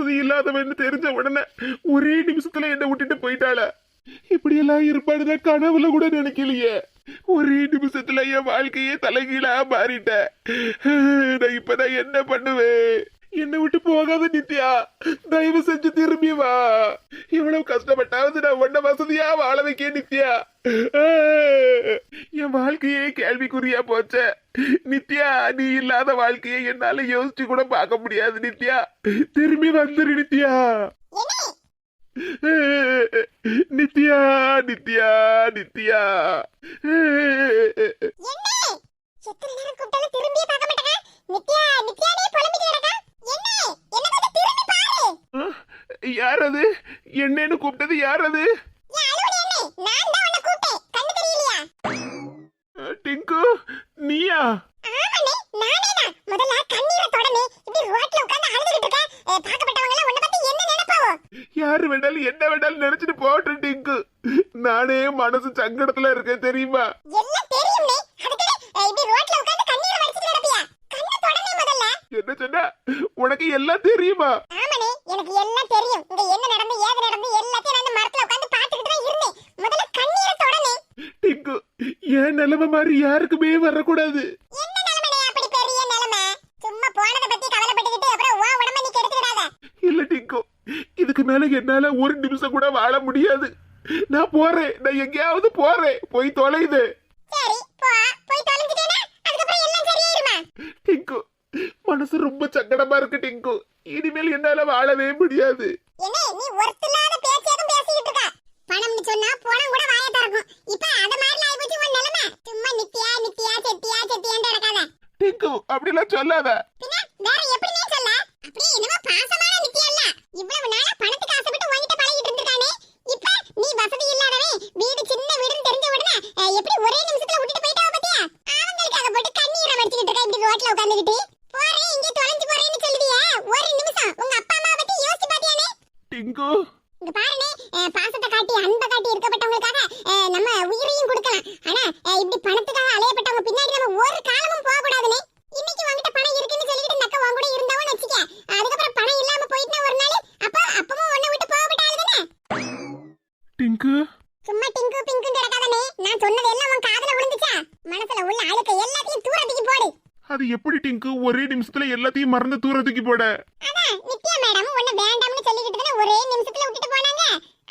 வசதி இல்லாதவன்னு தெரிஞ்ச உடனே ஒரே நிமிஷத்துல என்ன விட்டுட்டு போயிட்டாள. இப்படியெல்லாம் இருப்பாடுன கனவுல கூட நினைக்கலையே. ஒரே நிமிஷத்துல என் வாழ்க்கையே தலைகீழா மாறிட்டேன். நான் இப்பதான் என்ன பண்ணுவேன்? என்னை விட்டு போகாத நித்யா. தயவு செஞ்சு திரும்பி வா. இவ்வளவு கஷ்டப்பட்டாவது நான் உன்ன வசதியா வாழ வைக்க நித்யா. என் வாழ்க்கையே கேள்விக்குறியா போச்ச. நித்யா நீ இல்லாத வாழ்க்கையை என்னால யோசிச்சு கூட பார்க்க முடியாது நித்யா. திரும்பி வந்துரு நித்யா. நித்யா நித்யா நித்யா. என்ன? எத்தனை நேரம் கூப்பிட்டாலும் திரும்பியே பார்க்க மாட்டேங்க. நித்யா நித்யானே புலம்பிட்டு கிடக்கா? யார் அது? என்னன்னு கூப்பிட்டது யார் அது? டிங்கு நீயா? யாரு வேணாலும் என்ன வேணாலும் நினைச்சிட்டு போட்டேன் டிங்கு. நானே மனசு சங்கடத்துல இருக்கேன் தெரியுமா? என்ன சொன்ன உனக்கு எல்லாம் தெரியுமா? ஆமாண்ணே எனக்கு எல்லாம் தெரியும். இங்க என்ன நடந்து ஏது நடந்து எல்லாத்தையும் நான் இந்த மரத்துல உட்கார்ந்து பார்த்துக்கிட்டு தான் இருந்தேன். முதல்ல கண்ணீரை தொடனே. டிங்கு என் நிலைமை மாதிரி யாருக்குமே வரக்கூடாது. என்ன நிலைமைனே அப்படி பெரிய நிலைமை? சும்மா போனத பத்தி கவலைப்பட்டுக்கிட்டு அப்புறம் உன் உடம்ப நீ கெடுத்துக்கிடாத. இல்ல டிங்கு இதுக்கு மேல என்னால ஒரு நிமிஷம் கூட வாழ முடியாது. நான் போறேன் நான் எங்கேயாவது போறேன். போய் தொலைது சரி போ போய் தொலைஞ்சிட்டேனா அதுக்கப்புறம் எல்லாம் சரியாயிருமா டிங்கு மனசு ரொம்ப சங்கடமா இருக்கு டிங்கு. இனிமேல் என்னால வாழவே முடியாது. பணம்னு சொன்னா பணம் கூட வாய திறக்கும். இப்ப அத மாதிரி ஆயி போச்சு உன் நிலைமை. சும்மா நித்தியா நித்தியா செத்தியா செத்தியான்னு நடக்காத. டிங்கு அப்படிலாம் சொல்லாத. பின்ன வேற எப்படி நீ சொல்ல? அப்படியே என்னமோ பாசமான நித்தியா இல்ல. இவ்வளவு நாளா பணத்துக்கு ஆசைப்பட்டு உன்கிட்ட பழகிட்டு இருந்திருக்கானே. இப்ப நீ வசதி இல்லாதவன் வீடு சின்ன வீடுன்னு தெரிஞ்ச உடனே எப்படி ஒரே நிமிஷத்துல விட்டுட்டு போயிட்டாவ பாத்தியா? அவங்களுக்காக போட்டு கண்ணீரை வடிச்சுக்கிட்டு இருக்க இப்படி ரோட்ல உட்காந்துக்கிட்டு போறேன் இங்க தொலைஞ்சு போறேன்னு சொல்லுவியே ஒரு நிமிஷம் உங்க அப்பா அம்மாவை பத்தி யோசிச்சு பாத்தியானே டிங்கு இங்க பாருனே பாசத்தை காட்டி அன்பை காட்டி இருக்கப்பட்டவங்களுக்காக நம்ம உயிரையும் கொடுக்கலாம். ஆனா இப்படி பணத்துக்காக அலையப்பட்டவங்க பின்னாடி நம்ம ஒரு காலமும் போக கூடாதுனே இன்னைக்கு உன்கிட்ட பணம் இருக்குன்னு சொல்லிட்டு இந்த அக்கா உன் கூட இருந்தாவும் வச்சுக்க அதுக்கப்புறம் பணம் இல்லாம போயிட்டுனா ஒரு நாள் அப்ப அப்பவும் உன்னை விட்டு போகப்பட்ட ஆளு தானே டிங்கு. சும்மா டிங்கு பிங்கு கிடக்காதனே நான் சொன்னது எல்லாம் உன் காதுல விழுந்துச்சா? மனசுல உள்ள அழுக்க எல்லாத்தையும் தூரத்துக்கு போடு. அது எப்படி டிங்கு? ஒரே நிமிஷத்துல எல்லாத்தையும் மறந்து தூரத்துக்கு போட. அதான் நித்யா மேடம் சொல்லிக்கிட்டு தானே ஒரே நிமிஷத்துல விட்டுட்டு போனாங்க.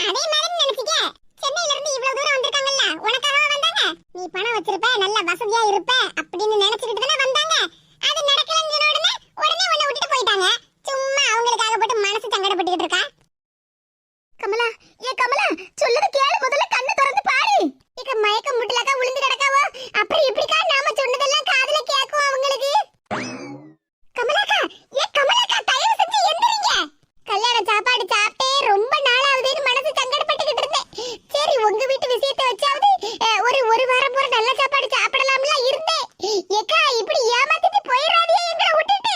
அதே மாதிரி நினைச்சிக்க. சென்னையில இருந்து இவ்வளவு தூரம் வந்திருக்காங்கல்ல உனக்காக வந்தாங்க? நீ பணம் வச்சிருப்ப நல்ல வசதியா இருப்ப அப்படின்னு நினைச்சுக்கிட்டு தானே வந்தாங்க அது நடக்கலன்னு சொன்ன உடனே உடனே உன்னை விட்டுட்டு போயிட்டாங்க சும்மா அவங்களுக்காக போட்டு மனசு சங்கடப்பட்டுக்கிட்டு இருக்கா கமலா ஏ கமலா சொல்லுது கேளு முதல்ல கண்ணு திறந்து பாரு இக்க மயக்கம் முட்டலக்கா விழுந்து கிடக்காவோ அப்புறம் இப்படிக்கா நாம சொன்னதெல்லாம் காதுல கேட்கும் அவங்களுக்கு கமலாக்கா ஏ கமலாக்கா தயவு செஞ்சு எந்திரிங்க கல்யாண சாப்பாடு சாப்பிட்டே ரொம்ப நாள் ஆகுதுன்னு மனசு சங்கடப்பட்டுக்கிட்டு இருந்தேன் சரி உங்க வீட்டு விஷயத்தை வச்சாவது அஹ், ஒரு ஒரு வாரம் போற நல்ல சாப்பாடு சாப்பிடலாம்ல இருந்தேன் ஏக்கா இப்படி ஏமாத்திட்டு போயிடாதே எங்களை விட்டுட்டு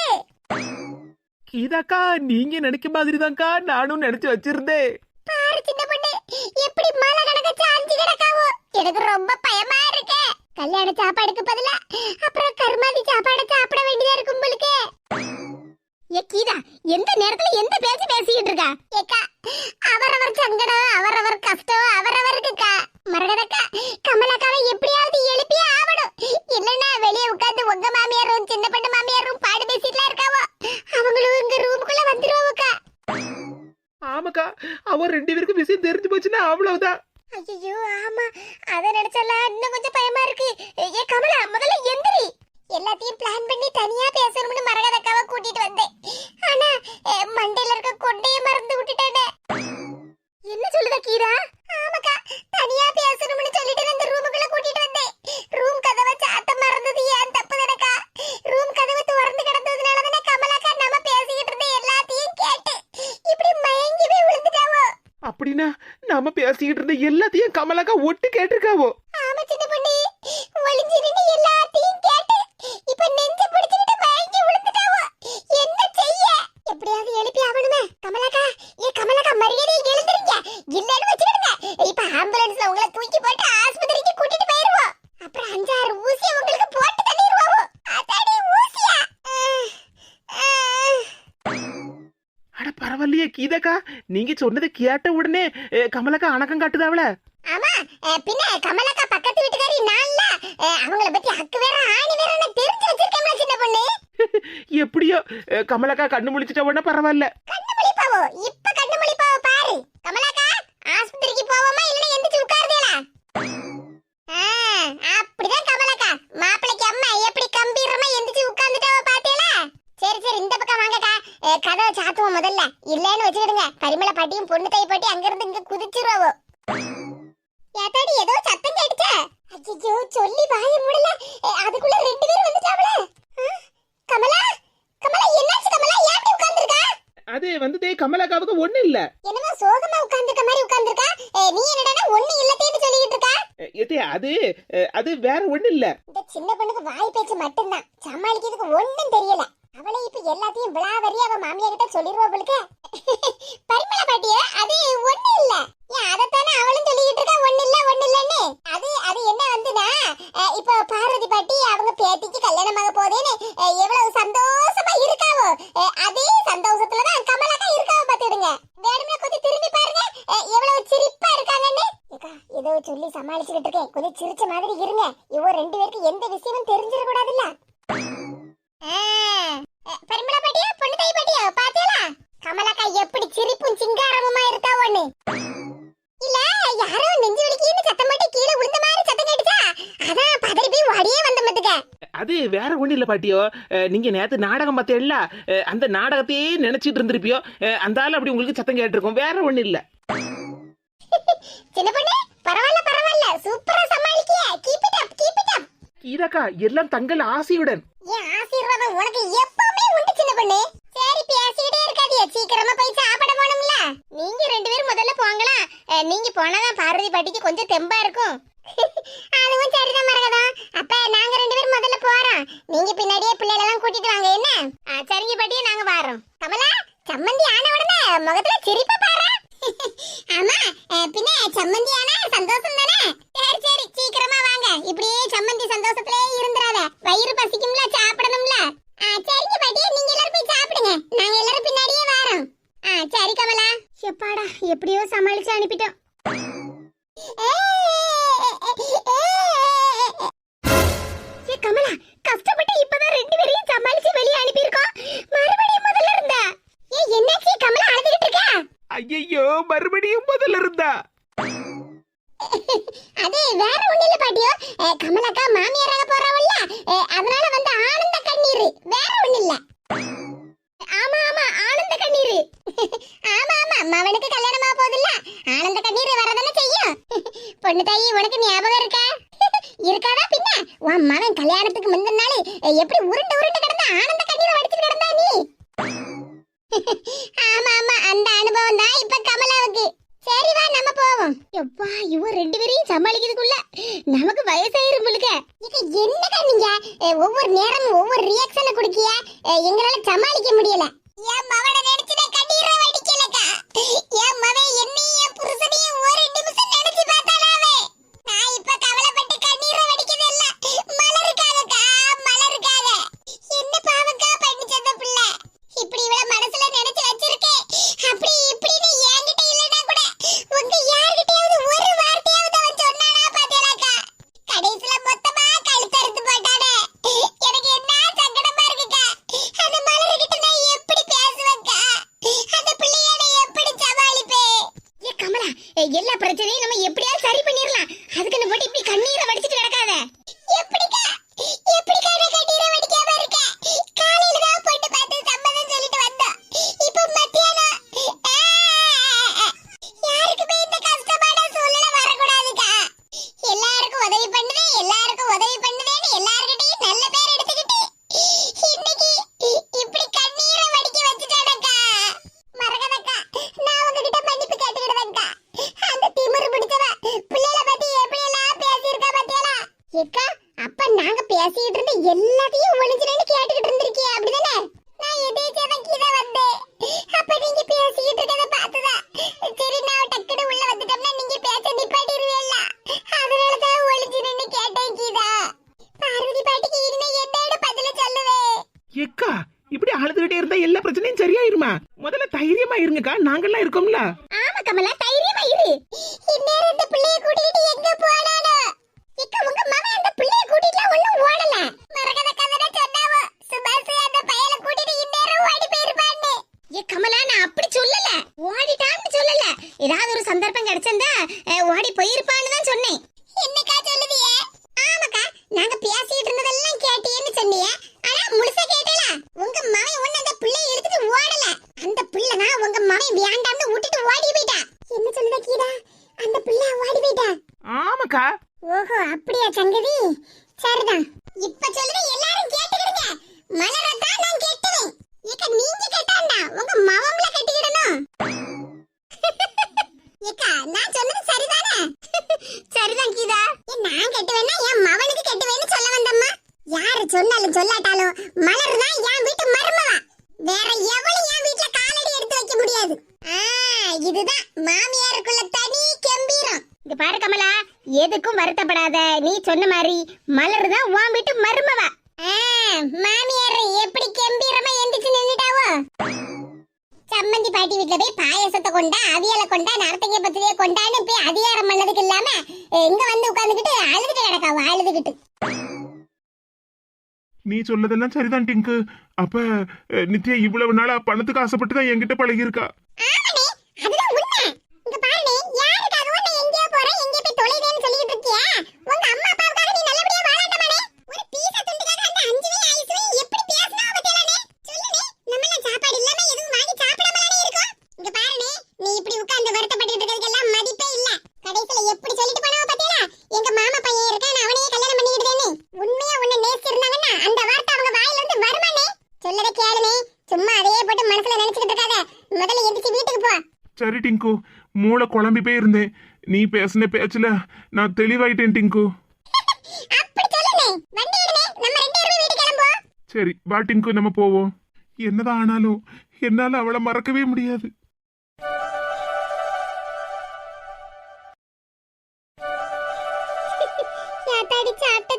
கீதாக்கா நீங்க நினைக்க மாதிரி தான்க்கா நானும் நினைச்சு வச்சிருந்தேன் பாரு சின்ன பொண்ணு எப்படி மழை கணக்க சாஞ்சு கிடக்காவோ. எனக்கு ரொம்ப பயமா இருக்கு. கல்யாண சாப்பாடுக்கு பதிலா அப்புறம் கருமாதி சாப்பாடு சாப்பிட வேண்டியதா இருக்கும் உங்களுக்கு. ஏ கீதா எந்த நேரத்துல எந்த பேச்சு பேசிக்கிட்டு இருக்கா? ஏக்கா அவரவர் சங்கடம் அவரவர் கஷ்டம் அவரவருக்குக்கா. மரடனக்கா கமலக்காவை எப்படியாவது எழுப்பியே ஆவணும் இல்லைன்னா வெளியே உட்காந்து உங்க மாமியாரும் சின்ன பொண்ணு மாமியாரும் அவங்களும் இங்க ரூமுக்குள்ள வந்துருவாவுக்கா ஆமாக்கா அவ ரெண்டு பேருக்கும் விஷயம் தெரிஞ்சு போச்சுன்னா அவ்வளவுதான். ஐயோ ஆமா. அத நினைச்சாலாம் இன்னும் கொஞ்சம் பயமா இருக்கு. ஏ கமலா முதல்ல எந்திரி. எல்லாத்தையும் பிளான் பண்ணி தனியா பேசணும்னு மரகதக்காவை கூட்டிட்டு வந்தேன். ஆனா மண்டையில இருக்க கொண்டைய மறந்து விட்டுட்டேனே. என்ன சொல்லுத கீரா ஆமாக்கா தனியா பேசணும்னு சொல்லிட்டு அந்த ரூமுக்குள்ள கூட்டிட்டு வந்தேன் ரூம் கதவை சாத்த மறந்தது ஏன் தப்பு தானக்கா ரூம் கதவை திறந்து கிடந்ததுனால தானே கமலாக்கா நம்ம பேசிக்கிட்டு இருந்த எல்லாத்தையும் கேட்டு இப்படி மயங்கி போய் விழுந்துட்டாவோ அப்படின்னா நாம பேசிக்கிட்டு இருந்த எல்லாத்தையும் கமலாக்கா ஒட்டு கேட்டிருக்காவோ ஆமா சின்ன பொண்ணு ஒளிஞ்சு நின்னு எல்லாத்தையும் கேட்டு இப்ப நெஞ்ச பிடிச்சிட்டு மயங்கி விழுந்துட்டாவோ என்ன செய்ய எப்படியாவது எழுப்பி ஆகணுமே கமலாக்கா ஏ கமலாக்கா மரியாதை எழுந்துருங்க இல்லன்னு வச்சிருங்க இப்ப ஆம்புலன்ஸ்ல உங்களை தூக்கி போட்டு ஆஸ்பத்திரிக்கு கூட்டிட்டு போயிருவோம் அப்புறம் அஞ்சாறு ஊசி உங்களுக்கு போட்டு தள்ளிடுவோம் அதாடி ஊசியா நீங்க சொன்னதை கேட்ட உடனே கமலக்கா அணக்கம் காட்டுதாவல ஆமா பின்ன கமலக்கா பக்கத்து வீட்டுக்காரி நான்ல அஹ், அவங்கள பத்தி ஹக்கு வேற ஆணி வேற நான் தெரிஞ்சு வச்சிருக்கேன் சின்ன பொண்ணு. எப்படியோ கமலக்கா கண்ணு முழிச்சிட்ட உடனே பரவாயில்ல. கண்ணு முழிப்பாவோ? இப்ப கண்ணு முழிப்பாவோ பாரு. கமலாக்கா ஆஸ்பத்திரிக்கு போவோமா இல்லனா எந்திரிச்சு உட்காருதேலா? அப்படிதான் கமலாக்கா. மாப்பிளைக்கு அம்மா எப்படி கம்பீரமா எந்திரிச்சு உட்கார்ந்துட்டாவ சரி சரி இந்த பக்கம் வாங்கக்கா. கதவை சாத்துவோம் முதல்ல. இல்லன்னு வச்சுக்கிடுங்க. பரிமள பாட்டியும் பொண்ணு தை பாட்டி அங்க இருந்து இங்க குதிச்சிருவாவோ. ஏத்தாடி ஏதோ சத்தம் கேட்டுச்சே. ஐயோ சொல்லி வாய அஹ், அதுக்குள்ள ரெண்டு பேரும் வந்துட்டாவல கமலா கமலா என்னாச்சு கமலா? ஏன் உட்கார்ந்திருக்கா? அது வந்து கமலக்காவுக்கு ஒண்ணு இல்ல. என்னமோ சோகமா உட்கார்ந்திருக்க மாதிரி உட்கார்ந்திருக்கா? நீ என்னடா ஒண்ணு இல்லத்தேன்னு சொல்லிட்டு இருக்கா எத்தே அது அது வேற ஒண்ணு இல்ல. இந்த சின்ன பொண்ணுக்கு வாய் பேச்சு மட்டும்தான். சமாளிக்கிறதுக்கு ஒண்ணும் தெரியல. அவளை இப்ப எல்லாத்தையும் விளாவரி அவ மாமியா கிட்ட சொல்லிடுவா அவளுக்கு பரிமள பாட்டிய அது ஒண்ணு இல்ல. ஏன் அதத்தானே அவளும் சொல்லிக்கிட்டு இருக்கா? ஒண்ணு இல்ல ஒண்ணு இல்லன்னு. அது அது என்ன வந்துனா இப்ப பார்வதி பாட்டி அவங்க பேத்திக்கு கல்யாணமாக போதேன்னு எவ்வளவு சந்தோஷமா இருக்காவோ. அதே சந்தோஷத்துலதான் கமலாக்கா இருக்காவோ பாத்துடுங்க வேணுமே கொஞ்சம் திரும்பி பாருங்க. எவ்வளவு சிரிப்பா இருக்காங்கன்னு. ஏதோ சொல்லி சமாளிச்சுக்கிட்டு இருக்கேன். கொஞ்சம் சிரிச்ச மாதிரி இருங்க. இவ்வளவு ரெண்டு பேருக்கு எந்த விஷயமும் தெரிஞ்சிடக்கூடாதுல்ல ஆ பரிமளா பாட்டியா பொண்ணு தாய் பாட்டியா? பாத்தீங்களா கமலாக்கா எப்படி சிரிப்பும் சிங்காரமுமா இருக்கா ஒண்ணு? இல்ல யாரோ நெஞ்சு வலிக்கின்னு சத்தம் போட்டு கீழே விழுந்த மாதிரி சத்தம் கேட்டுச்சா? அதான் பதறி போய் வடியே வந்த மத்துக்க அது வேற ஒண்ணு இல்ல பாட்டியோ. நீங்க நேத்து நாடகம் பார்த்தேல்ல அந்த நாடகத்தையே நினைச்சிட்டு இருந்திருப்பியோ. அந்த ஆள் அப்படி உங்களுக்கு சத்தம் கேட்டிருக்கும். வேற ஒண்ணு இல்ல. சின்ன பொண்ணு பரவாயில்ல பரவாயில்ல. சூப்பரா சமாளிக்கிய. Keep it up keep it up கீதாக்கா எல்லாம் தங்கள் ஆசையுடன். என் ஆசீர்வாதம் உனக்கு எப்பவுமே உண்டு சின்ன பொண்ணு. சரி பேசிக்கிட்டே இருக்காதிய சீக்கிரமா போய் சாப்பிட போகணும்ல. நீங்க ரெண்டு பேரும் முதல்ல போங்களா. அஹ், நீங்க போனாதான் பார்வதி பாட்டிக்கு கொஞ்சம் தெம்பா இருக்கும். அதுவும் சரிதான் மரகதம் அப்ப நாங்க ரெண்டு பேரும் முதல்ல போறோம். நீங்க பின்னாடியே பிள்ளைகளெல்லாம் கூட்டிட்டு வாங்க என்ன? ஆ, சரிங்க பாட்டியே நாங்க வாரோம். கமலா சம்மந்தி ஆன உடனே முகத்துல சிரிப்பு பாரு. ஆமா பின்ன சம்மந்தி ஆனா சந்தோஷம் தானே சரி சரி சீக்கிரமா வாங்க. இப்படியே சம்மந்தி சந்தோஷத்திலே இருந்துறாத. வயிறு பசிக்கும்ல சாப்பிடணும்ல. சரிங்க பாட்டி நீங்க எல்லாரும் போய் சாப்பிடுங்க. நாங்க எல்லாரும் பின்னாடியே வரோம். சரி கமலா. எப்பாடா எப்படியோ சமாளிச்சு அனுப்பிட்டோம். கமலா கஷ்டப்பட்டு இப்பதான் ரெண்டு பேரையும் சமாளிச்சு வெளியே அனுப்பியிருக்கோம். மறுபடியும் முதல்ல இருந்தா ஏ என்னாச்சு கமலா அழுதுகிட்டு இருக்கா ஐயோ மறுபடியும் முதல்ல இருந்தா? அது வேற ஒண்ணு இல்ல பாட்டியோ. கமலக்கா மாமியாராக போறவள்ல அதனால வந்த ஆனந்த கண்ணீர். வேற ஒண்ணு இல்ல. ஆமா ஆமா ஆனந்த கண்ணீர். ஆமா ஆமா மவனுக்கு கல்யாணம் ஆக போதில்ல ஆனந்த கண்ணீர் வரதானே செய்யும். பொண்ணு தாயி உனக்கு ஞாபகம் இருக்கா? இருக்காதா பின்ன? உன் மகன் கல்யாணத்துக்கு முந்தின நாள் எப்படி உருண்டு உருண்டு கிடந்த ஆனந்த கண்ணீர் வடிச்சு கிடந்தா நீ? ஆமா ஆமா அந்த அனுபவம் தான் இப்ப கமலாவுக்கு. சரி வா நம்ம போவோம். எப்பா இவ ரெண்டு பேரையும் சமாளிக்கிறதுக்குள்ள நமக்கு வயசாயிரும் போலுக்க. இது என்னடா நீங்க? ஒவ்வொரு நேரமும் ஒவ்வொரு ரியாக்ஷனை குடுக்கிய? எங்களால சமாளிக்க முடியல என் மவனை நினைச்சு நான் கண்ணீரை வடிக்கலக்கா என் மவன் என்னையும் என் புருஷனையும் ஒரு நிமிஷம் நினைச்சு பார்த்தாலாவே நான் இப்ப கவலைப்பட்டு கண்ணீரை வடிக்கிறது இல்ல மலருக்காகக்கா மலருக்காக என்ன பாவக்கா பண்ணிச்சு அந்த பிள்ளை இப்படி இவள மனசுல நினைச்சு வச்சிருக்கேன் அப்படி இப்படின்னு என்கிட்ட இல்லனா கூட உங்க யார்கிட்டயாவது ஒரு வார்த்தையாவது அவன் சொன்னானா பாத்தீங்களாக்கா கடைசில மொத்தமா கழுத்தறுத்து போட்டானே எனக்கு என்ன சங்கடமா இருக்குக்கா அந்த மலர்கிட்ட நான் எப்படி பேசுவேன்க்கா அந்த பிள்ளைய நான் எப்படி சமாளிப்பேன் ஏ கமலா எல்லா பிரச்சனையும் நம்ம எப்படியாவது சரி பண்ணிரலாம் அதுக்கு போட்டு இப்படி கண்ணீரை வடிச்சிட்டு கிடக்காத எப்படிக்கா எப்படிக்கா நான் கண்ணீரை வடிக்காம இருக்கேன் காலையில தான் பொண்ணு பார்த்து சம்மதம் சொல்லிட்டு வந்தோம் இப்போ மத்தியானம் ஆ, யாருக்குமே இந்த கஷ்டமான சூழ்நிலை வரக்கூடாதுக்கா எல்லாருக்கும் உதவி பண்ணுதே எல்லாருக்கும் உதவி பண்ணுதேன்னு எல்லார்கிட்டயும் நல்ல பேர் எடுத்துக்கிட்டு இன்னைக்கு இப்படி கண்ணீரை வடிக்க வச்சுட்டானக்கா மறக்கதக்கா நான் உங்ககிட்ட மன்னிப்பு கேட்டுக்கிடுவேன்க்கா அந்த திமிரு பிடிச்சவ பிள்ளைகளை பத்தி எப்படி எல்லாம் பேசியிருக்கா பாத்தியாளா ஏ நாங்கெல்லாம் இருக்கோம்ல ஆமா கமலா தைரியமா இரு இந்நேரம் இந்த பிள்ளைய கூட்டிட்டு எங்க போனானோ இக்க உங்க மாமா அந்த பிள்ளைய கூட்டிட்டு ஒண்ணும் ஓடல மரகத கதற சொன்னாவோ சுபாஷ் அந்த பையல கூட்டிட்டு இந்நேரம் ஓடி போயிருப்பான்னு ஏ கமலா நான் அப்படி சொல்லல ஓடிட்டான்னு சொல்லல ஏதாவது ஒரு சந்தர்ப்பம் கிடைச்சிருந்தா அஹ், ஓடி போயிருப்பான்னு தான் சொன்னேன் என்னக்கா சொல்லுதியே ஆமாக்கா நாங்க பேசிட்டு இருந்ததெல்லாம் கேட்டியேன்னு சொன்னியே ஆனா முழுசா கேட்டல உங்க மகன் ஒண்ணு அந்த பிள்ளைய எடுத்துட்டு ஓடல அந்த பிள்ளை தான் உங்க மகன் வேண்டாம்னு விட்டுட்டு ஓடி போயிட்டா. என்ன சொல்லுத கீதா? அந்த பிள்ளை ஓடி போயிட்டா. ஆமாக்கா. ஓஹோ அப்படியா சங்கதி சரிதான். இப்ப சொல்லுத எல்லாரும் கேட்டுக்கிடுங்க. மலரத்தான் நான் கெட்டுவேன். ஏக்க நீங்க கெட்டாண்டா? உங்க மவம்ல கட்டிக்கிடணும். ஏக்கா நான் சொன்னது சரிதானே? சரிதான் கீதா. நான் கெட்டுவேன்னா என் மவனுக்கு கெட்டுவேன்னு சொல்ல வந்தம்மா. யாரு சொன்னாலும் சொல்லாட்டாலும் மலர் தான் என் வீட்டு மருமவா. வேற எவளும் என் வைக்க முடியாது இதுதான். மாமியாருக்குள்ள தனி கம்பீரம். இங்க பாரு கமலா எதுக்கும் வருத்தப்படாத. நீ சொன்ன மாதிரி மலர் தான் உன் வீட்டு மருமவா. மாமியார் எப்படி கம்பீரமா எந்திரிச்சு நின்னுட்டாவோ? சம்மந்தி பாட்டி வீட்ல போய் பாயாசத்தை கொண்டா அவியலை கொண்டா நரத்தங்க பத்திரியை கொண்டான்னு போய் அதிகாரம் பண்ணதுக்கு இல்லாம இங்க வந்து உட்கார்ந்துகிட்டு அழுதுட்டு கிடக்காவோ அழுதுகிட்டு. நீ சொல்லதெல்லாம் சரிதான் டிங்கு. அப்ப நித்யா இவ்வளவு நாளா பணத்துக்கு ஆசைப்பட்டு தான் என்கிட்ட பழகி இருக்கா ஆமாண்ணே அதுதான் உண்மை இங்க பாருண்ணே யாருக்காகவும் நான் எங்கேயோ போறேன் எங்கே போய் தொலைதேன்னு சொல்லிட்டு இருக்கியா உங்க அம்மா அப்பாவுக்காக நீ நல்லபடியா வாழாட்டமானே ஒரு பீஸா துண்டுக்காக அந்த அஞ்சுவையும் ஐஸ்வையும் எப்படி பேசினா பத்தியானே சொல்லுனே நம்ம சாப்பாடு இல்லாம எதுவும் வாங்கி சாப்பிடாமலே இருக்கோம் இங்க பாருண்ணே நீ இப்படி உட்கார்ந்து வருத்தப்பட்டு இருக்கிறதுக்கெல்லாம் மதிப்பே இல்ல கடைசில எப்படி சொல்லிட்டு போனவ பத்தியா எங்க மாமா பையன் இருக்கான் அவனையே கல்யாணம் பண்ணிக்கிட்டேன்னு உண்மையா உன்னை நேசிச்சிருந்தாங்கன்னா அந்த வார்த்தை அவங்க வாயில இருந்து வருமானே சொல்லத கேளுனே சும்மா அதையே போட்டு மனசுல நினைச்சுக்கிட்டு இருக்காத முதல்ல எந்திரிச்சு வீட்டுக்கு போ சரி டிங்கு. மூளை குழம்பி போய் இருந்தேன். நீ பேசின பேச்சுல நான் தெளிவாயிட்டேன் டிங்கு. சரி வா டிங்கு நம்ம போவோம். என்னதான் ஆனாலும் என்னால அவளை மறக்கவே முடியாது.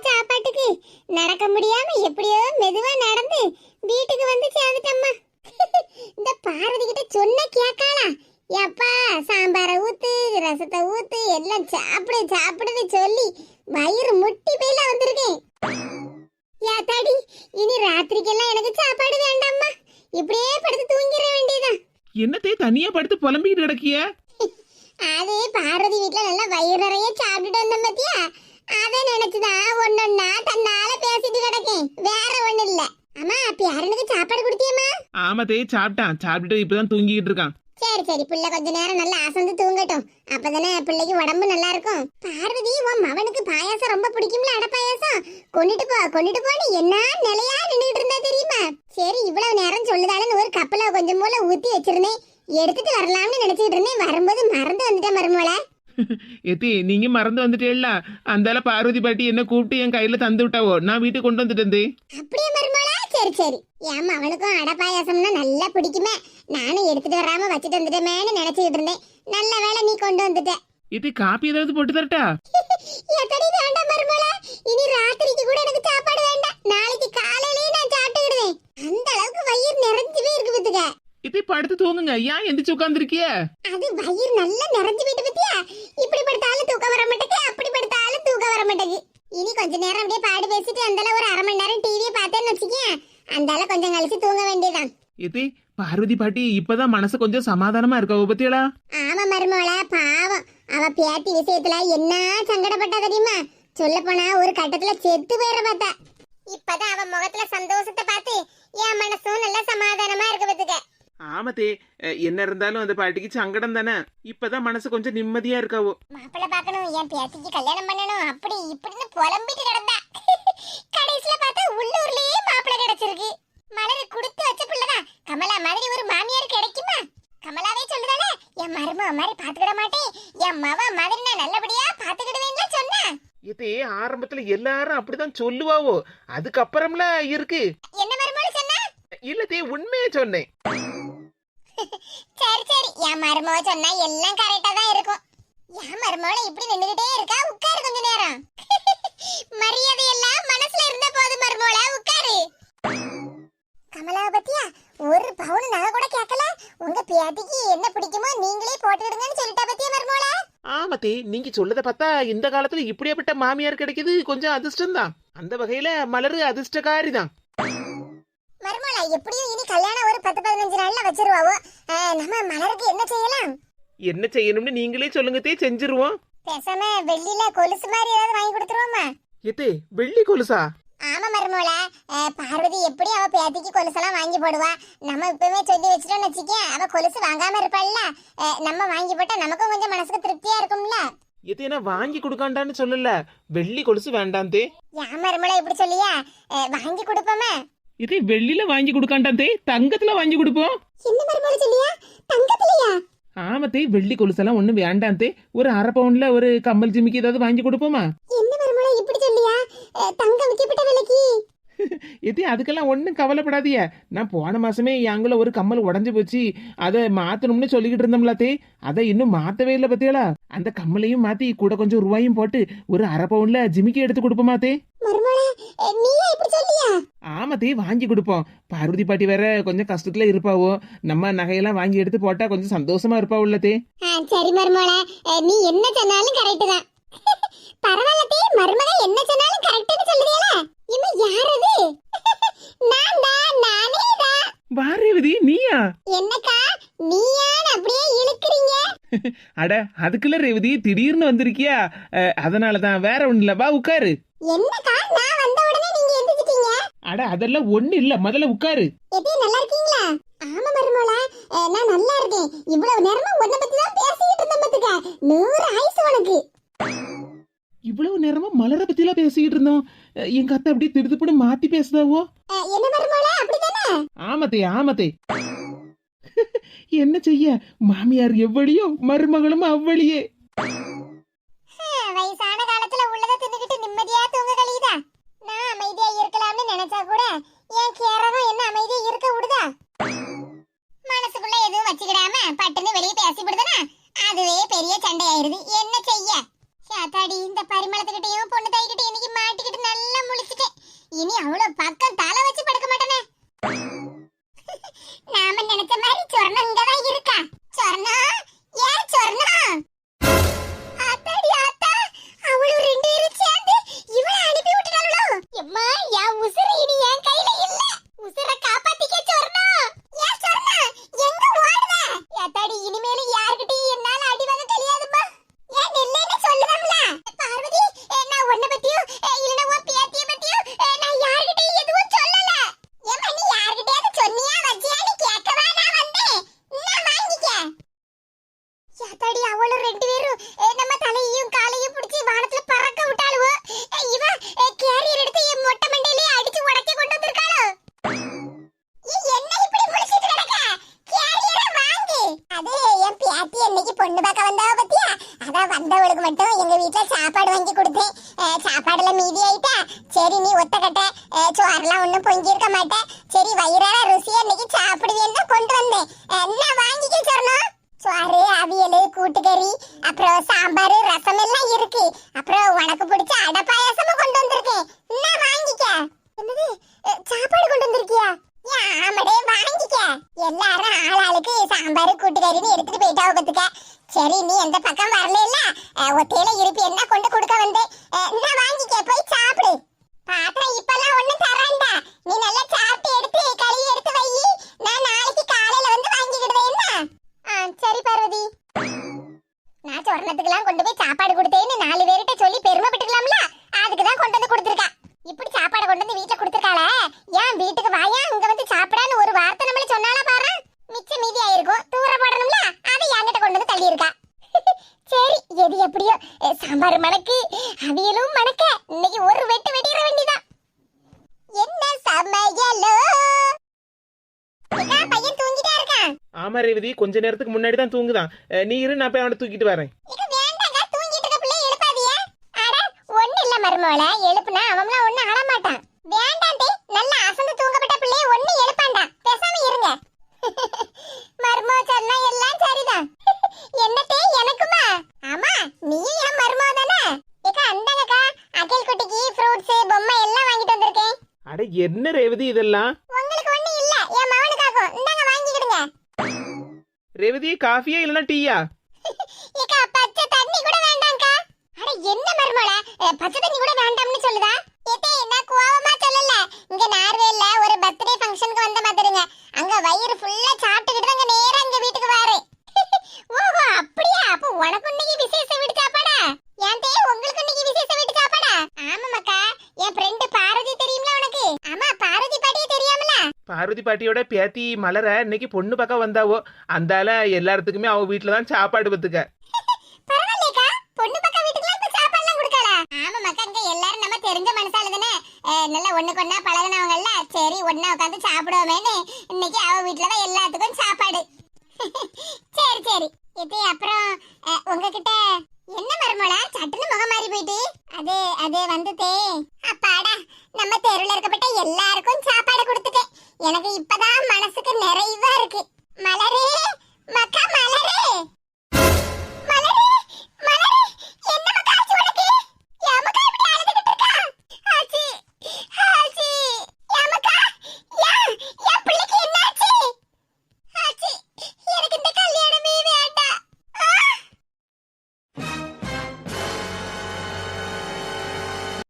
சாப்பாட்டுக்கு நடக்க முடியாம எப்படியோ மெதுவா நடந்து வீட்டுக்கு வந்து சேர்ந்துட்டம்மா. இந்த பார்வதி கிட்ட சொன்ன கேட்காளா? எப்பா சாம்பாரை ஊத்து ரசத்தை ஊத்து எல்லாம் சாப்பிடு சாப்பிடுன்னு சொல்லி வயிறு முட்டி போயில வந்திருக்கேன். யாத்தாடி இனி ராத்திரிக்கெல்லாம் எனக்கு சாப்பாடு வேண்டாம்மா. இப்படியே படுத்து தூங்கிட வேண்டியதான் என்னத்தே தனியா படுத்து புலம்பிக்கிட்டு கிடக்கிய? அது பார்வதி வீட்ல நல்லா வயிறு நிறைய சாப்பிட்டுட்டு வந்தோம் பத்தியா? அதை நினைச்சுதான் ஒன்னொன்னா தன்னால பேசிட்டு கிடக்கேன். வேற ஒண்ணு இல்ல. அம்மா பியாரனுக்கு சாப்பாடு கொடுத்தியம்மா? ஆமாத்தே சாப்பிட்டான். சாப்பிட்டுட்டு இப்பதான் தூங்கிக்கிட்டு இருக்கான். சரி சரி. பிள்ளை கொஞ்ச நேரம் நல்லா அசந்து தூங்கட்டும். அப்பதானே பிள்ளைக்கு உடம்பு நல்லா இருக்கும் பார்வதி உன் மவனுக்கு பாயாசம் ரொம்ப பிடிக்கும்ல அட பாயாசம். கொண்டுட்டு போ கொண்டுட்டு போன்னு என்ன நிலையா நின்னுட்டு இருந்தா தெரியுமா? சரி இவ்வளவு நேரம் சொல்லுதாலும் ஒரு கப்பல கொஞ்சம் போல ஊத்தி வச்சிருந்தேன். எடுத்துட்டு வரலாம்னு நினைச்சிட்டு இருந்தேன். வரும்போது மறந்து வந்துட்டேன் மருமோளை எத்தி நீங்க மறந்து வந்துட்டேல்ல. அந்தால பார்வதி பாட்டி என்ன கூப்பிட்டு என் கையில தந்து விட்டாவோ? நான் வீட்டுக்கு கொண்டு வந்துட்டேன் அப்படியே மருமகளா? சரி சரி. ஏன் அவனுக்கும் அடை பாயாசம்னா நல்லா பிடிக்குமே. நானும் எடுத்துட்டு வராம வச்சுட்டு வந்துட்டேமேன்னு நினைச்சுக்கிட்டு இருந்தேன். நல்ல வேளை நீ கொண்டு வந்துட்ட. எத்தி காப்பி ஏதாவது போட்டு தரட்டா? எத்தடி வேண்டாம் மருமகளா இனி ராத்திரிக்கு கூட எனக்கு சாப்பாடு வேண்டாம் நாளைக்கு காலையிலேயே நான் சாப்பிட்டுக்கிடுவேன். அந்த அளவுக்கு வயிறு நிறைஞ்சுவே இருக்கு பத்துக்க எத்தி படுத்து தூங்குங்க. ஏன் எந்திரிச்சு உட்காந்துருக்கிய அது வயிறு நல்லா நிறைஞ்சு போயிட்டு பத்தியா இப்படி படுத்தாலும் தூக்கம் வர மாட்டேங்குது அப்படி படுத்தாலும் தூக்கம் வர மாட்டேங்குது. இனி கொஞ்ச நேரம் அப்படியே பாடு பேசிட்டு அந்தால ஒரு அரை மணி நேரம் டிவியை பார்த்தேன்னு வச்சுக்கேன். அந்தால கொஞ்சம் கழிச்சு தூங்க வேண்டியதான் எத்தி பார்வதி பாட்டி இப்பதான் மனசு கொஞ்சம் சமாதானமா இருக்கா பத்தியலா ஆமா மருமவள பாவம். அவ பேத்தி விஷயத்துல என்ன சங்கடப்பட்டா தெரியுமா? சொல்ல போனா ஒரு கட்டத்துல செத்து போயிட பார்த்தா. இப்பதான் அவ முகத்துல சந்தோஷத்தை பார்த்து என் மனசும் நல்ல சமாதானமா இருக்கு பத்துக்க ஆமாத்தே அஹ், என்ன இருந்தாலும் அந்த பாட்டிக்கு சங்கடம் தானே? இப்பதான் மனசு கொஞ்சம் நிம்மதியா இருக்காவோ? மாப்பிள்ளை பார்க்கணும் என் பேத்திக்கு கல்யாணம் பண்ணணும் அப்படி இப்படின்னு புலம்பிட்டு கிடந்தா. கடைசியில பார்த்தா உள்ளூர்லயே மாப்பிள்ளை கிடைச்சிருக்கு. மலர் கொடுத்து வச்ச பிள்ளைதான். கமலா மாதிரி ஒரு மாமியார் கிடைக்குமா? கமலாவே சொல்லுதானே என் மருமக மாதிரி பாத்துக்கிட மாட்டேன். என் மவ மாதிரி நான் நல்லபடியா பாத்துக்கிடுவேன்னு சொன்னா. இதே ஆரம்பத்துல எல்லாரும் அப்படிதான் சொல்லுவாவோ? அதுக்கப்புறம்ல இருக்கு. என்ன மருமக சொன்னா? இல்லத்தே உண்மையே சொன்னேன். சரி சரி. என் மருமக சொன்னா எல்லாம் கரெக்டா தான் இருக்கும். என் மருமகளை இப்படி நின்னுகிட்டே இருக்கா? உட்காரு கொஞ்ச நேரம். மரியாதை எல்லாம் மனசுல இருந்த போது மருமகள உட்காரு. கமலா பத்தியா ஒரு பவுன் நகை கூட கேட்கல. உங்க பேத்திக்கு என்ன பிடிக்குமோ நீங்களே போட்டுடுங்கன்னு சொல்லிட்டா பத்தியா மருமகள? ஆமாத்தே நீங்க சொல்லத பார்த்தா இந்த காலத்துல இப்படியாப்பட்ட மாமியார் கிடைக்குது கொஞ்சம் அதிர்ஷ்டம் தான் அந்த வகையில மலரு அதிர்ஷ்டக்காரி தான் மருமோள எப்படியும் இனி கல்யாணம் ஒரு பத்து பதினஞ்சு நாள்ல வச்சிருவாவோ? நம்ம மலருக்கு என்ன செய்யலாம்? என்ன செய்யணும்னு நீங்களே சொல்லுங்க தே செஞ்சிருவோம். பேசாம வெள்ளியில கொலுசு மாதிரி ஏதாவது வாங்கி கொடுத்துருவோமா? ஏத்தே வெள்ளி கொலுசா? ஆமா மருமோள அஹ், பார்வதி எப்படி அவ பேத்திக்கு கொலுசெல்லாம் வாங்கி போடுவா? நம்ம இப்பவே சொல்லி வச்சிட்டோம்னு வச்சுக்க அவ கொலுசு வாங்காம இருப்பாள்ல. நம்ம வாங்கி போட்டா நமக்கும் கொஞ்சம் மனசுக்கு திருப்தியா இருக்கும்ல? ஏத்தே நான் வாங்கி கொடுக்காண்டான்னு சொல்லல. வெள்ளி கொலுசு வேண்டாம் தே. ஏன் மருமோள இப்படி சொல்லியா? வாங்கி கொடுப்போமே? இதே வெள்ளியில வாங்கி கொடுக்காண்டாம் தே தங்கத்துல வாங்கி கொடுப்போம். தங்கத்திலயா? ஆமத்தே வெள்ளி கொலுசெல்லாம் ஒண்ணும் வேண்டாம் தே. ஒரு அரை பவுன்ல ஒரு கம்மல் ஜிமிக்கி ஏதாவது வாங்கி கொடுப்போமா? இது அதுக்கெல்லாம் ஒன்றும் கவலைப்படாதீய நான் போன மாசமே எங்குள்ள ஒரு கம்மல் உடஞ்சு போச்சு. அதை மாத்தணும்னு சொல்லிக்கிட்டு இருந்தோம்லாத்தே அதை இன்னும் மாத்தவே இல்லை பத்தியலா அந்த கம்மலையும் மாத்தி கூட கொஞ்சம் ரூபாயும் போட்டு ஒரு அரை பவுன்ல ஜிமிக்கி எடுத்து கொடுப்போமாத்தே மருமோள நீயா இப்படி சொல்லியா? ஆமாத்தே வாங்கி கொடுப்போம். பார்வதி பாட்டி வேற கொஞ்சம் கஷ்டத்துல இருப்பாவோ. நம்ம நகையெல்லாம் வாங்கி எடுத்து போட்டா கொஞ்சம் சந்தோஷமா இருப்பாவுள்ளதே ஆ, சரி மருமோள நீ என்ன சொன்னாலும் கரெக்ட் தான். பரவாயில்ல தே மருமக என்ன சொன்னாலும் கரெக்ட்னு சொல்லுதேல. இம்மா யார் அது நான் தான் நானே தான் வாரேவதி நீயா? என்னக்கா நீயான்னு அப்படியே இழுக்குறீங்க? அட அதுக்குள்ள ரேவதி திடீர்னு வந்திருக்கியா? அஹ், அதனாலதான் வேற ஒண்ணு இல்ல வா உட்காரு. என்னக்கா? நான் வந்த உடனே நீங்க எந்திரிச்சிட்டீங்க? அட அதெல்லாம் ஒண்ணு இல்ல. முதல்ல உட்காரு. எப்படி? நல்லா இருக்கீங்களா? ஆமா மருமோள. நான் நல்லா இருக்கேன். இவ்வளவு நேரமா உன்னை பத்தி தான் பேசிக்கிட்டு இருந்தேன் பாத்துக்க. நூறு ஆயுசு உனக்கு. இவ்வளவு நேரமா மலரை பத்திலாம் பேசிக்கிட்டு இருந்தோம். அஹ் எங்க அத்தை அப்படியே திடுதுப்புன்னு மாத்தி பேசுதாவோ? என்ன மருமோள? அப்படித்தானே? ஆமத்தே ஆமத்தே. என்ன செய்ய? மாமியார் எவ்வளியோ மருமகளும் அவ்வளியே ஹம், வயசான காலத்துல உள்ளதை தின்னுகிட்டு நிம்மதியா தூங்க கழியுதா நான் அமைதியா நினைச்சா கூட என் கேரகம் என்ன அமைதியா இருக்க விடுதா? மனசுக்குள்ள எதுவும் வச்சுக்கிடாம பட்டுன்னு வெளியே பேசி விடுதுனா? அதுவே பெரிய சண்டையாயிருது என்ன செய்ய? சாத்தாடி இந்த பரிமளத்துக்கிட்டையும் பொண்ணு தாய்கிட்ட இன்னைக்கு மாட்டிக்கிட்டு நல்லா முழிச்சிட்டேன். இனி அவ்வளவு பக்கம் தலை வச்சு படுக்க மாட்டேனே. நாம நினைச்ச மாதிரி சொர்ணம் இங்கதான் இருக்கா? சொர்ணா? ஏன் சொர்ணா? ஆத்தாடி ஆத்தா அவளும் ரெண்டு இருச்சு எம்மா என் உசுறு இனி என் கையில இல்ல. உசுர காப்பாத்திக்க சொர்ணம். ஏன் சொர்ணம்? எங்க ஓடுத ஆத்தாடி இனிமேல் யார்கிட்டயும் என்னால அடி வாங்க ஏன் பார்வதி நான் உன்னை பத்தியும் இல்லைன்னா உன் பேத்திய பத்தியும் அஹ், நான் யார்கிட்டயும் எதுவும் சொல்லல ஏம்மா நீ யார்கிட்டயாவது சொன்னியா வச்சியான்னு கேட்கவா நான் வந்தேன் நான் வாங்கிக்க யாத்தாடி அவளும் ரெண்டு பேரும் அஹ், நம்ம தலையையும் காலையும் பிடிச்சி வானத்துல பறக்க விட்டாளுவோ அஹ், இவ கேரியர் எடுத்து என் மொட்டை மண்டையிலே அடிச்சு உடைக்க கொண்டு வந்திருக்காளோ ஏய், என்ன இப்படி முழிச்சிட்டு கிடக்க கேரியரை வாங்கு அது என் பேத்தி என்னைக்கு பொண்ணு பார்க்க வந்தாவ பத்தியா அதான் வந்தவளுக்கு மட்டும் எங்க வீட்ல சாப்பாடு வாங்கி கொடுத்தேன் அஹ், சாப்பாடுல மீதி ஆயிட்டா சரி நீ ஒத்த கட்ட அஹ், சோறெல்லாம் ஒண்ணும் பொங்கி இருக்க மாட்டேன் சரி வயிறார ருசியா இன்னைக்கு சாப்பிடுவேன்னு தான் கொண்டு வந்தேன் அஹ், நான் வாங்கிக்க சொன்னோம் சோறு அவியல் கூட்டுக்கறி அப்புறம் சாம்பார் ரசம் எல்லாம் இருக்கு அப்புறம் உனக்கு பிடிச்ச அடை பாயாசமும் கொண்டு வந்திருக்கேன் என்ன வாங்கிக்க என்னது அஹ், சாப்பாடு கொண்டு வந்திருக்கியா ஏன் ஆமாடே வாங்கிக்க எல்லாரும் ஆளாளுக்கு கூட்டுக்காரின்னு எடுத்துட்டு போயிட்டா பத்துக்க சரி நீ எந்த பக்கம் வரல இல்ல? ஒத்தையில இருப்பியன்னா கொண்டு கொடுக்க வந்தேன் அஹ், என்ன வாங்கிக்க போய் சாப்பிடு பாத்திரம் இப்பெல்லாம் ஒண்ணும் தரேன்டா நீ நல்லா சாப்பிட்டு எடுத்து கழுவி எடுத்து வை நான் நாளைக்கு காலையில வந்து வாங்கிக்கிடுவேன் என்ன ஆ சரி பார்வதி நான் சொர்ணத்துக்குலாம் கொண்டு போய் சாப்பாடு கொடுத்தேன்னு நாலு பேர்கிட்ட சொல்லி பெருமைப்பட்டுக்கலாம்ல அதுக்கு தான் கொண்டு வந்து கொடுத்துருக்கா இப்படி சாப்பாடு கொண்டு வந்து வீட்டுல கொடுத்துருக்காளே ஏன் வீட்டுக்கு வாயா இங்க வந்து சாப்பிடான்னு ஒரு வார்த்தை நம்மள சொன்னாலா பாரு மிச்சம் மீதி ஆயிருக்கும் தூர போடணும்ல அதை என்கிட்ட கொண்டு வந்து தள்ளி இருக்கா சரி எது எப்படியோ அஹ், சாம்பார் மணக்கு அவியலும் மணக்க. இன்னைக்கு ஒரு வெட்டு வெட்டிட வேண்டியதான் என்ன சமையலோ? பையன் தூங்கிட்டே இருக்கான். ஆமா ரேவதி. கொஞ்ச நேரத்துக்கு முன்னாடி தான் தூங்குதான் நீ இரு நான் போய் அவனை தூக்கிட்டு வரேன். மருமோள எழுப்புனா அவன்லாம் ஒண்ணு அழ மாட்டான் வேண்டாம் தே நல்ல அசந்து தூங்கப்பட்ட பிள்ளைய ஒண்ணு எழுப்பாண்டா பேசாம இருங்க. மருமோ சொன்னா எல்லாம் சரிதான். என்னத்தே எனக்குமா? ஆமா நீயும் என் மருமோ தானே? இக்க அந்தங்கக்கா அகில் குட்டிக்கு ஃப்ரூட்ஸ் பொம்மை எல்லாம் வாங்கிட்டு வந்திருக்கேன். அட என்ன ரேவதி இதெல்லாம்? உங்களுக்கு ஒண்ணு இல்ல என் மவனுக்காகும் ரேவதி காஃபியா இல்லைன்னா டீயா? ஏக்கா பச்சை தண்ணி கூட வேண்டாம்க்கா. அட என்ன மருமல பச்சை தண்ணி கூட வேண்டாம்னு சொல்லுதா? ஏத்தே நான் கோவமா சொல்லல. இங்க நார்வேல ஒரு பர்த்டே ஃபங்க்ஷனுக்கு வந்த மாதிரிங்க. அங்க வயிறு ஃபுல்லா சாப்பிட்டுக்கிட்டு அங்க நேரா இங்க ஓஹோ அப்படியா? அப்ப உனக்கு இன்னைக்கு விசேஷ வீட்டு சாப்பாடா? ஏன் தே உங்களுக்கு இன்னைக்கு விசேஷ வீட்டு சாப்பாடா? ஆமாமாக்கா என் ஃப்ரெண்ட் பாரதி தெரியும்ல உனக்கு? ஆமா பாரதி பாட்டியே தெரியாமல? பார்வதி பாட்டியோட பேத்தி மலர இன்னைக்கு பொண்ணு பக்கம் வந்தாவோ அந்தால எல்லாத்துக்குமே அவ வீட்டுல தான் சாப்பாடு பத்துக்க. பரவாயில்லைக்கா பொண்ணு பக்கம் வீட்டுக்குலாம் இப்ப சாப்பாடுலாம் கொடுக்கல. ஆமா மக்கா இங்க எல்லாரும் நம்ம தெரிஞ்ச மனசால தானே நல்லா ஒண்ணுக்கு ஒண்ணா பழகினவங்கல்ல சரி ஒண்ணா உட்காந்து சாப்பிடுவோமேன்னு இன்னைக்கு அவ வீட்டுல தான் எல்லாத்துக்கும் சாப்பாடு. சரி சரி. இது அப்புறம் உங்ககிட்ட என்ன மருமலா சட்டுன்னு முகம் மாறி போயிட்டு. அது அது வந்துட்டே அப்பாடா நம்ம தெருவில் இருக்கப்பட்ட எல்லாருக்கும் சாப்பாடு கொடுத்துட்டேன். எனக்கு இப்பதான் மனசுக்கு நிறைவா இருக்கு. மலரே மக்கா மலரே. மலரே.